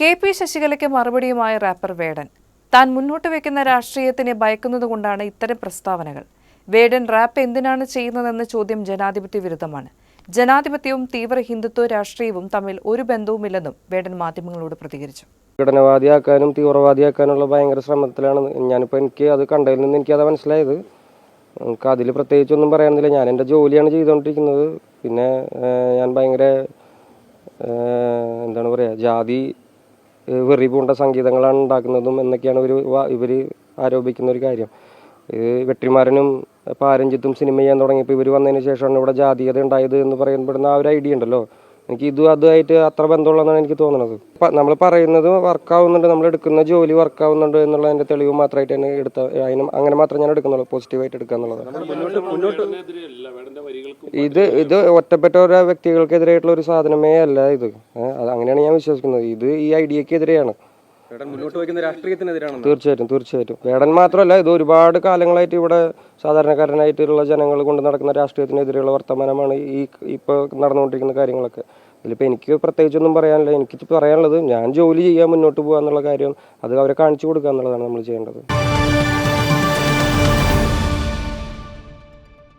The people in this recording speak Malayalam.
കെ പി ശശികലയ്ക്ക് മറുപടിയുമായ റാപ്പർ വേടൻ. താൻ മുന്നോട്ട് വെക്കുന്ന രാഷ്ട്രീയത്തിനെ ഭയക്കുന്നതുകൊണ്ടാണ് ഇത്തരം പ്രസ്താവനകൾ. വേടൻ റാപ്പ് എന്തിനാണ് ചെയ്യുന്നതെന്ന ചോദ്യം ജനാധിപത്യ വിരുദ്ധമാണ്. ജനാധിപത്യവും തീവ്ര ഹിന്ദുത്വ രാഷ്ട്രീയവും തമ്മിൽ ഒരു ബന്ധവുമില്ലെന്നും വേടൻ മാധ്യമങ്ങളോട് പ്രതികരിച്ചു. ഘടനവാദിയാക്കാനും തീവ്രവാദിയാക്കാനുള്ള ഭയങ്കര ശ്രമത്തിലാണ് ഞാനിപ്പോൾ എനിക്ക് അത് കണ്ടതിൽ നിന്ന് എനിക്കത് മനസ്സിലായത്. നമുക്ക് അതിൽ പ്രത്യേകിച്ചൊന്നും പറയാനില്ല. ഞാൻ എന്റെ ജോലിയാണ് ചെയ്തുകൊണ്ടിരിക്കുന്നത്. പിന്നെ ഞാൻ ഭയങ്കര എന്താണ് പറയുക ജാതി വെറി പൂണ്ട സംഗീതങ്ങളാണ് ഉണ്ടാക്കുന്നതും എന്നൊക്കെയാണ് ഒരു ഇവർ ആരോപിക്കുന്ന ഒരു കാര്യം. വെട്ടിമാരനും പാരഞ്ചിത്തും സിനിമ ചെയ്യാൻ തുടങ്ങിയപ്പോൾ ഇവർ വന്നതിന് ശേഷമാണ് ഇവിടെ ജാതീയത ഉണ്ടായത് എന്ന് പറയപ്പെടുന്ന ആ ഒരു ഐഡിയ ഉണ്ടല്ലോ. എനിക്ക് ഇതും അതുമായിട്ട് അത്ര ബന്ധമുള്ളതെന്നാണ് എനിക്ക് തോന്നുന്നത് നമ്മൾ പറയുന്നത് വർക്കാവുന്നുണ്ട് നമ്മൾ എടുക്കുന്ന ജോലി വർക്കാവുന്നുണ്ട് എന്നുള്ളതിന്റെ തെളിവ് മാത്രമായിട്ട് തന്നെ എടുത്ത അതിനും അങ്ങനെ മാത്രം ഞാൻ എടുക്കുന്നുള്ളൂ പോസിറ്റീവായിട്ട് എടുക്കുക എന്നുള്ളത്. ഇത് ഇത് ഒറ്റപ്പെട്ട ഓരോ വ്യക്തികൾക്കെതിരായിട്ടുള്ള ഒരു സാധനമേ അല്ല ഇത്. അങ്ങനെയാണ് ഞാൻ വിശ്വസിക്കുന്നത്. ഇത് ഈ ഐഡിയക്കെതിരെയാണ്. മുന്നോട്ട് തീർച്ചയായിട്ടും തീർച്ചയായിട്ടും. വേടൻ മാത്രമല്ല ഇത് ഒരുപാട് കാലങ്ങളായിട്ട് ഇവിടെ സാധാരണക്കാരനായിട്ടുള്ള ജനങ്ങൾ കൊണ്ട് നടക്കുന്ന രാഷ്ട്രീയത്തിനെതിരെയുള്ള വർത്തമാനമാണ് ഈ ഇപ്പോൾ നടന്നുകൊണ്ടിരിക്കുന്ന കാര്യങ്ങളൊക്കെ. ഇതിലിപ്പോൾ എനിക്ക് പ്രത്യേകിച്ചൊന്നും പറയാനില്ല. എനിക്ക് പറയാനുള്ളത് ഞാൻ ജോലി ചെയ്യാൻ മുന്നോട്ട് പോകുക എന്നുള്ള കാര്യം അത് അവരെ കാണിച്ചു കൊടുക്കുക എന്നുള്ളതാണ് നമ്മൾ ചെയ്യേണ്ടത്.